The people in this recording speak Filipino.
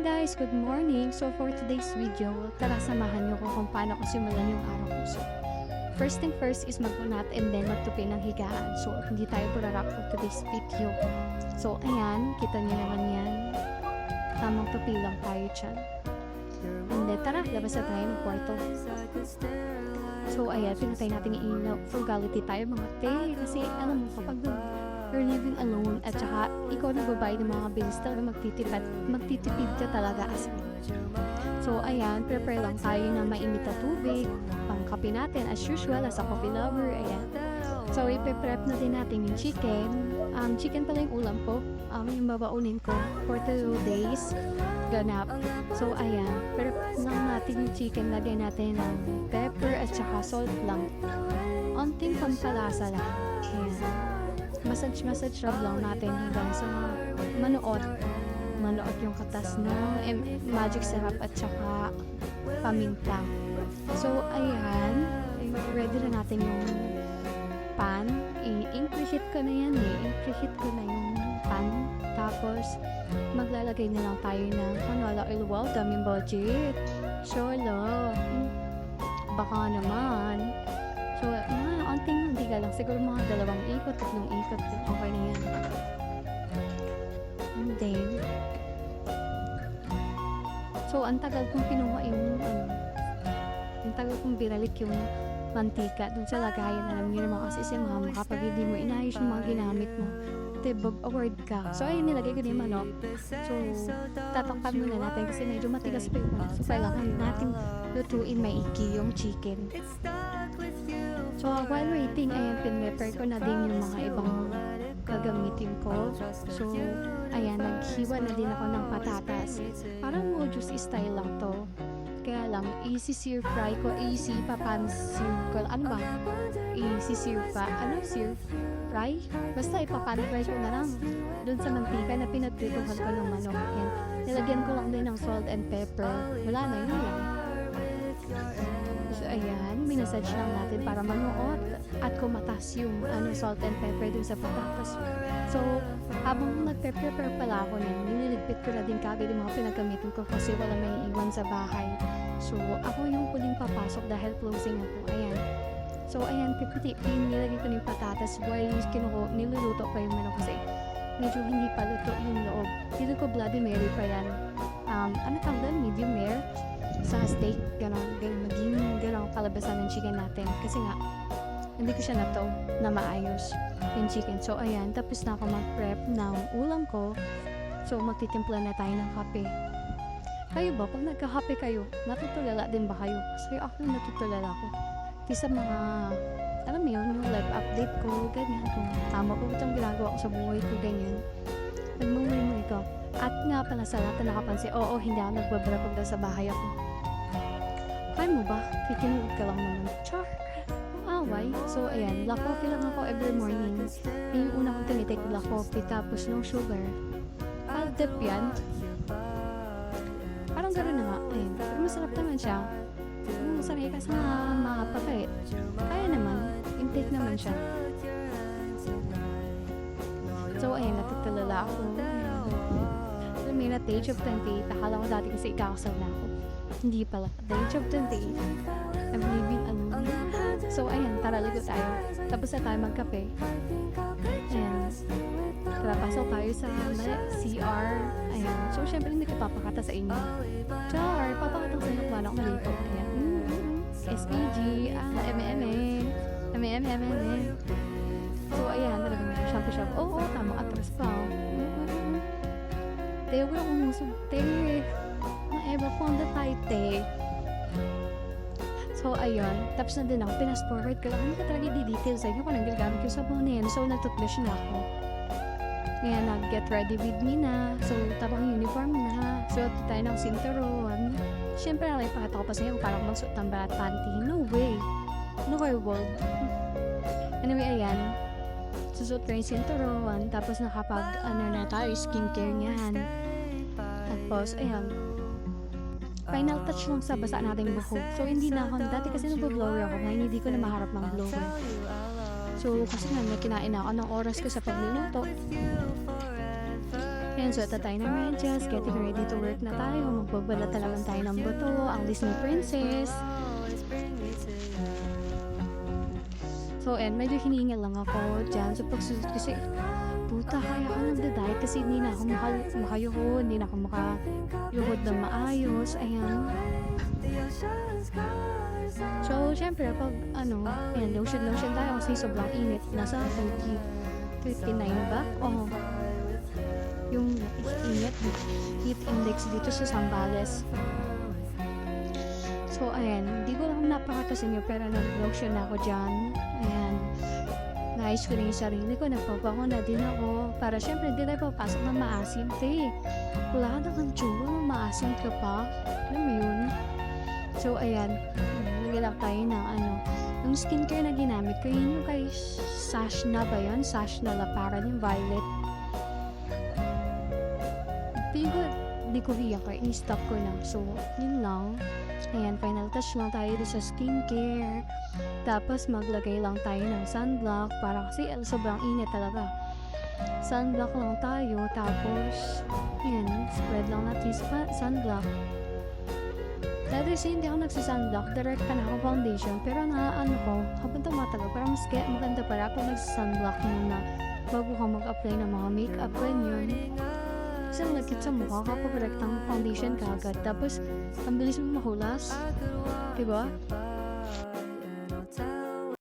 guys! Good morning! So for today's video, tara samahan niyo ko kung paano ko simulan yung araw ko. So, first thing first is magunat and then magtupi ng higaan. So, hindi tayo burarap for today's video. So, ayan, kita niyo naman yan. Tamang tupi lang tayo dyan. And then, tara, labas na tayo ng kwarto. So, ayan, pinatay natin yung ilaw. Frugality tayo mga te. Kasi, alam mo, kapag you're living alone at saka ikaw nagbabayad ng mga bills talaga magtitipid, magtitipid ka talaga as in. So, ayan, prepare lang tayo ng mainit na tubig, pang kape natin as usual as a coffee lover, ayan. So, ipe-prep na din natin yung chicken. Um, chicken pala yung ulam ko. Um, yung babaunin ko for two days. Ganap. So, ayan. Prep lang natin yung chicken. Lagyan natin ng pepper at saka salt lang. Onting pampalasa lang. Ayan. Massage-massage rub lang natin hanggang sa manuot. Manuot yung katas ng em- magic syrup at saka paminta. So, ayan. Ready na natin yung pan. I-preheat ko na yan eh. I-preheat ko na yung pan. Tapos, maglalagay na lang tayo ng canola oil. Wow, daming budget. Solo. Baka naman. So, mga onting hindi ka lang. Siguro mga dalawang ikot, tatlong ikot. Okay na yan. And then, so, ang tagal kong kinuha yung, ano, ang tagal kong binalik yung mantika dun sa lagayan. Alam niyo naman kasi si mama kapag hindi mo inayos yung mga ginamit mo, tibog award ka. So, ayun, nilagay ko yung manok. So, tatakpan muna natin kasi medyo matigas pa manok. So, kailangan natin lutuin maigi yung chicken. So, while waiting, ayan, pinrepare ko na din yung mga ibang gagamitin ko. So, ayan, naghiwa na din ako ng patatas. Parang mojus style lang to. Kaya lang, easy sear fry ko, easy papan sear ko. Ano ba? Easy sear pa. Ano sear fry? Basta ipapan fry ko na lang. Doon sa mantika na pinatrituhan ko ng manok. Yan. Nilagyan ko lang din ng salt and pepper. Wala na, yun lang. So, ayan, minasage lang natin para manuot at kumatas yung ano, salt and pepper dun sa patatas. So, habang nagpe-prepare pala ako niyan, nililigpit ko na din kagad yung mga pinagamitin ko kasi wala may iwan sa bahay. So, ako yung huling papasok dahil closing ako. Ayan. So, ayan, pipiti, nilagay ko na yung patatas while kinuko, niluluto pa yung manok kasi medyo hindi pa luto yung loob. Dito ko Bloody Mary pa yan. Um, ano tawag? Medium rare sa steak, gano'n, gano'n, maging gano'n kalabasan ng chicken natin. Kasi nga, hindi ko siya nato na maayos yung chicken. So, ayan, tapos na ako mag-prep ng ulam ko. So, magtitimpla na tayo ng kape. Kayo ba, pag nagka-kape kayo, natutulala din ba kayo? Kasi ako natutulala ko. Di sa mga, alam mo yun, yung life update ko, ganyan. Kung tama ko itong ginagawa ko sa buhay ko, ganyan. Nagmumuri ko. At nga pala sa lahat na nakapansin, oo, hindi ako nagbabara pag sa bahay ako. Kaya mo ba? Kikinuod ka lang naman. Char! Away. So, ayan. Black coffee lang ako every morning. Yun yung una kong tinitake black coffee. Tapos no sugar. Aldep yan. Parang gano'n na nga. Ayun. Pero masarap naman siya. Kung sanay ka sa mga papait. Kaya naman. Intake naman siya. So, ayan. Natutulala ako. Alam mo yun, at the age of 28, akala ko dati kasi ikakasal na ako. Hindi pala. The age of 28, I'm living alone. So, ayan, tara, ligo tayo. Tapos na tayo magkape. Ayan. Tara, pasok tayo sa ma- CR. Ayan. So, syempre, hindi ko papakata sa inyo. Char, papakata ko sa inyo kung paano ako malito. Ayan. Mm-hmm. SPG, ah, MM, MM, So, ayan, talaga may shampoo shampoo. Oo, oh, tama, atras pa. Oh. Mm-mm. Te, huwag akong musog. Te, maeba po ang tayo, te. So, ayun. Tapos na din ako. Pinas forward ko lang. Hindi ka talaga di-detail sa inyo kung anong ginagamit ko sa buwan na. So, nagtutbrush na ako. Ngayon, nag-get ready with me na. So, tapos uniform na. Suot tayo ng sinturon. Siyempre, nakipakita ko pa sa inyo parang magsuot ng balat panty. No way. No way, world. Anyway, ayan. Susuot ko yung sinturon. Tapos nakapag, ano na tayo, skincare niyan. Tapos, ayan. Final touch lang sa basa nating buhok. So, hindi na ako. Dati kasi nag-blower ako. Ngayon, hindi ko na maharap ng blower. So, kasi nga, may kinain ako ng oras ko sa pagluluto. Ayan, suot na tayo ng medyas, getting ready to work na tayo. Magbabalata naman tayo ng buto, ang Disney Princess. So, and medyo hiningal lang ako dyan sa pagsusunod kasi puta, kaya ko nagda-diet kasi hindi na ako maka, makayuhod, hindi na ako makayuhod na maayos. Ayan. So, syempre, pag ano, ayan, lotion-lotion tayo kasi sobrang init. Nasa 30, 59 ba? Oo. Yung init, heat index dito sa Zambales. So, ayan, hindi ko lang napakata sa inyo, pero nag-lotion na ako dyan. Ayan. Naayos ko rin yung sarili ko, nagpapako na din ako. Para syempre, hindi tayo papasok ng maasim. Te, wala ka ng tsura, maasim ka pa. Alam mo yun? So, ayan. Naglalak tayo ng ano. Yung skincare na ginamit ko, yun yung kay Sash na ba yun? Sash na la para yung violet. Hindi ko hiyak ko. In-stop ko na. So, yun lang. Ayan, final touch lang tayo sa skincare. Tapos, maglagay lang tayo ng sunblock para kasi eh, sobrang init talaga. Sunblock lang tayo. Tapos, ayan, spread lang natin sa sunblock. Dati kasi hindi ako nagsisunblock, direct ka na ako foundation. Pero na ano ko, habang tumatagal, parang mas maganda para pag nagsisunblock muna bago ka mag-apply ng mga makeup, ganyan. Kasi ang lagkit sa mukha kapag direct ang foundation ka agad. Tapos, ang bilis mo mahulas. Diba?